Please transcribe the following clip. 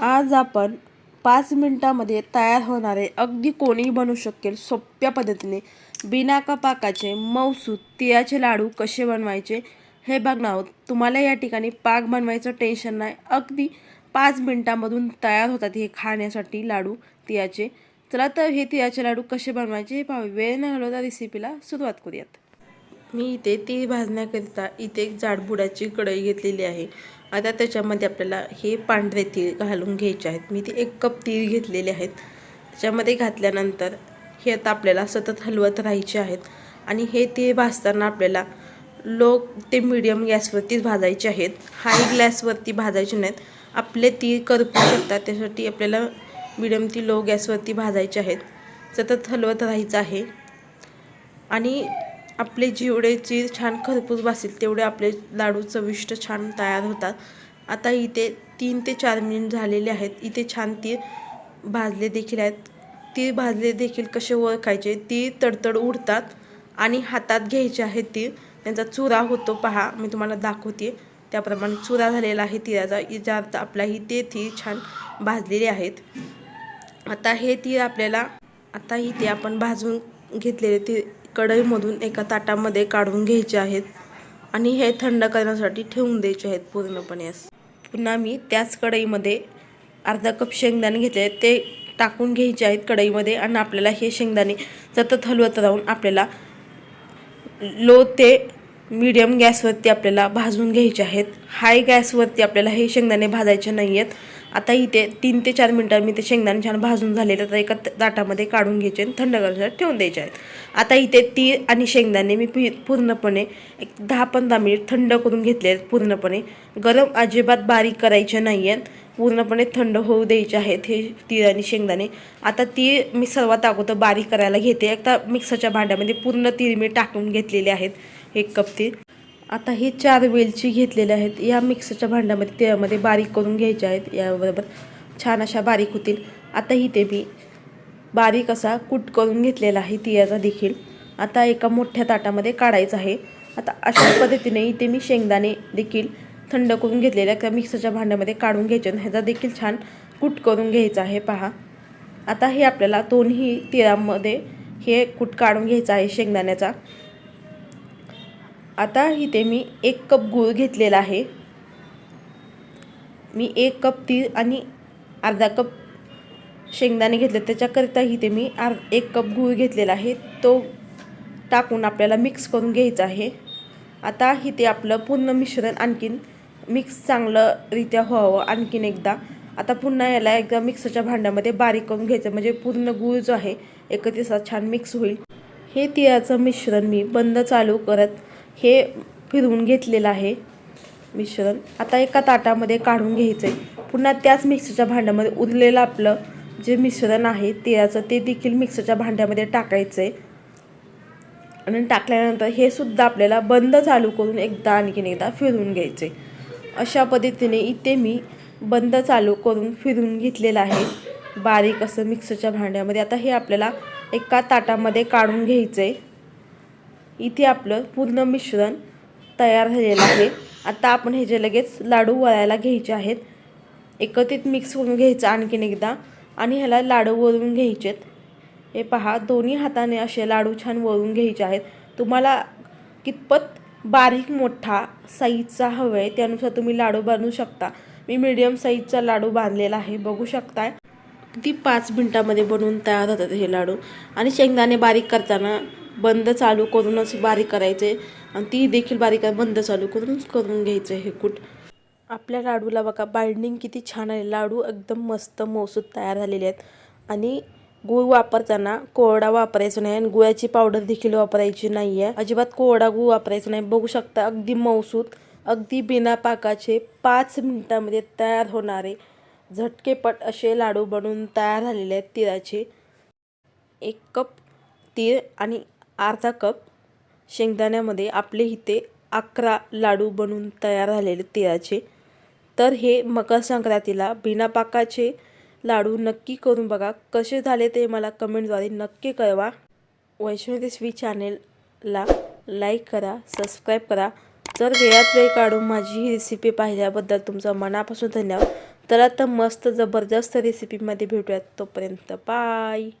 आज आपण पाच मिनटामध्ये तयार होणारे अगदी कोणीही बनवू शकेल सोप्या पद्धतीने बिना कपाकाचे पाकाचे तिळाचे लाडू कसे बनवायचे हे बघणार आहोत. तुम्हाला या ठिकाणी पाक बनवायचं टेन्शन नाही. अगदी पाच मिनटामधून तयार होतात हे खाण्यासाठी लाडू तिळाचे. चला तर हे तिळाचे लाडू कसे बनवायचे हे पाहू. वेळ न घालवता रेसिपीला सुरुवात करूयात. मी इथे तीळ भाजण्याकरिता इथे एक जाडबुडाची कढई घेतलेली आहे. आता त्याच्यामध्ये आपल्याला हे पांढरे तीळ घालून घ्यायचे आहेत. मी ते एक कप तीळ घेतलेले आहेत. त्याच्यामध्ये घातल्यानंतर हे आता आपल्याला सतत हलवत राहायचे आहेत. आणि हे तीळ भाजताना आपल्याला लो ते मिडियम गॅसवरतीच भाजायचे आहेत. हाय गॅसवरती भाजायचे नाहीत. आपले तीळ करपू शकतात. त्यासाठी आपल्याला मिडियम ती लो गॅसवरती भाजायचे आहेत. सतत हलवत राहायचं आहे. आणि आपले जेवढे छान खरपूस भासेल तेवढे आपले लाडू चविष्ट छान तयार होतात. आता इथे तीन ते चार मिनिट झालेले आहेत. इथे छान ती भाजले देखील आहेत. ती भाजले देखील कसे ओळखायचे? ती तडतड उडतात आणि हातात घ्यायचे आहेत ती. त्यांचा चुरा होतो पहा मी तुम्हाला दाखवते. त्याप्रमाणे चुरा झालेला आहे तिळाचा याचा अर्थ आपला ही ते तीळ छान भाजलेले आहेत. आता हे तीळ आपल्याला आता इथे आपण भाजून घेतलेले तीळ कढईमधून एका ताटामध्ये काढून घ्यायचे आहेत आणि हे थंड करण्यासाठी ठेवून द्यायचे आहेत पूर्णपणे असं. पुन्हा मी त्याच कढईमध्ये अर्धा कप शेंगदाणे घेतले आहेत. ते टाकून घ्यायचे आहेत कढईमध्ये आणि आपल्याला हे शेंगदाणे सतत हलवत राहून आपल्याला लो ते मीडियम गॅसवरती आपल्याला भाजून घ्यायचे आहेत. हाय गॅसवरती आपल्याला हे शेंगदाणे भाजायचे नाही आहेत आता इथे तीन ते चार मिनटं मी ते शेंगदाणे छान भाजून झालेले तर एका ताटामध्ये काढून घ्यायचे आणि थंड करण्यासाठी ठेवून द्यायचे आहेत. आता इथे तीळ आणि शेंगदाणे मी पि पूर्णपणे एक दहा पंधरा मिनिट थंड करून घेतले आहेत पूर्णपणे. गरम अजिबात बारीक करायचे नाही आहेत पूर्णपणे थंड होऊ द्यायचे आहेत हे तीळ आणि शेंगदाणे. आता तीळ मी सर्वात अगोदर बारीक करायला घेते. आता मिक्सरच्या भांड्यामध्ये पूर्ण तीळ मी टाकून घेतलेले आहेत. एक कप तीळ आता हे चार वेलची घेतलेल्या आहेत या मिक्सरच्या भांड्यामध्ये तेलामध्ये बारीक करून घ्यायच्या आहेत याबरोबर छान अशा बारीक होतील. आता इथे मी बारीक असा कूट करून घेतलेला आहे तिळाचा देखील. आता एका मोठ्या ताटामध्ये काढायचं आहे. आता अशा पद्धतीने इथे मी शेंगदाणे देखील थंड करून घेतलेल्या त्या मिक्सरच्या भांड्यामध्ये काढून घ्यायचे ह्याचा देखील छान कूट करून घ्यायचा आहे पहा. आता हे आपल्याला दोन्ही तिळामध्ये हे कूट काढून घ्यायचं आहे शेंगदाण्याचा. आता इथे मी एक कप गूळ घेतलेला आहे. मी एक कप तीळ आणि अर्धा कप शेंगदाणे घेतले. त्याच्याकरिता इथे मी आर एक कप गूळ घेतलेला आहे. तो टाकून आपल्याला मिक्स करून घ्यायचा आहे. आता इथे आपलं पूर्ण मिश्रण आणखीन मिक्स चांगलंरित्या व्हावं आणखीन एकदा. आता पुन्हा याला एकदा मिक्सरच्या भांड्यामध्ये बारीक करून घ्यायचं. म्हणजे पूर्ण गूळ जो आहे एकत्रित छान मिक्स होईल. हे तिळाचं मिश्रण मी बंद चालू करत हे फिरवून घेतलेलं आहे मिश्रण. आता एका ताटामध्ये काढून घ्यायचं आहे पुन्हा त्याच मिक्सरच्या भांड्यामध्ये उरलेलं आपलं जे मिश्रण आहे तिळाचं ते देखील मिक्सरच्या भांड्यामध्ये टाकायचं आहे आणि टाकल्यानंतर हे सुद्धा आपल्याला बंद चालू करून एकदा आणखीन एकदा फिरवून घ्यायचं आहे अशा पद्धतीने इथे मी बंद चालू करून फिरून घेतलेलं आहे. बारीक असं मिक्सरच्या भांड्यामध्ये. आता हे आपल्याला एका ताटामध्ये काढून घ्यायचं आहे इथे आपलं पूर्ण मिश्रण तयार झालेलं आहे. आता आपण हे जे लगेच लाडू वळायला घ्यायचे आहेत एकत्रित मिक्स करून घ्यायचं आणखीन एकदा. आणि ह्याला लाडू वळून घ्यायचेत हे पहा दोन्ही हाताने असे लाडू छान वळून घ्यायचे आहेत. तुम्हाला कितपत बारीक मोठा साईजचा हवं आहे त्यानुसार तुम्ही लाडू बांधू शकता. मी मीडियम साईजचा लाडू बांधलेला आहे बघू शकताय. ती पाच मिनटामध्ये बनवून तयार होतात हे लाडू. आणि शेंगदाणे बारीक करताना बंद चालू करूनच बारीक करायचे. आणि ती देखील बारीक बंद चालू करूनच करून घ्यायचं हे कूट. आपल्या लाडूला बघा बाइंडिंग किती छान आहे. लाडू एकदम मस्त मौसूद तयार झालेले आहेत. आणि गूळ वापरताना कोरडा वापरायचा नाही आणि गुळाची पावडर देखील वापरायची नाही आहे अजिबात कोरडा गूळ वापरायचा नाही. बघू शकता अगदी मौसूद अगदी बिना पाकाचे पाच मिनटामध्ये तयार होणारे झटकेपट असे लाडू बनवून तयार झालेले आहेत तिळाचे. एक कप तीळ आणि अर्धा कप शेंगदाण्यामध्ये आपले इथे अकरा लाडू बनवून तयार झालेले तिळाचे. तर हे मकर संक्रांतीला बिना पाकाचे लाडू नक्की करून बघा. कसे झाले ते मला कमेंटद्वारे नक्की कळवा. वैष्णवी स्वी चॅनेलला लाईक करा सबस्क्राईब करा. जर वेळात वेळ काढून माझी ही रेसिपी पाहिल्याबद्दल तुमचा मनापासून धन्यवाद. तर आता मस्त जबरदस्त रेसिपीमध्ये भेटूयात. तोपर्यंत बाय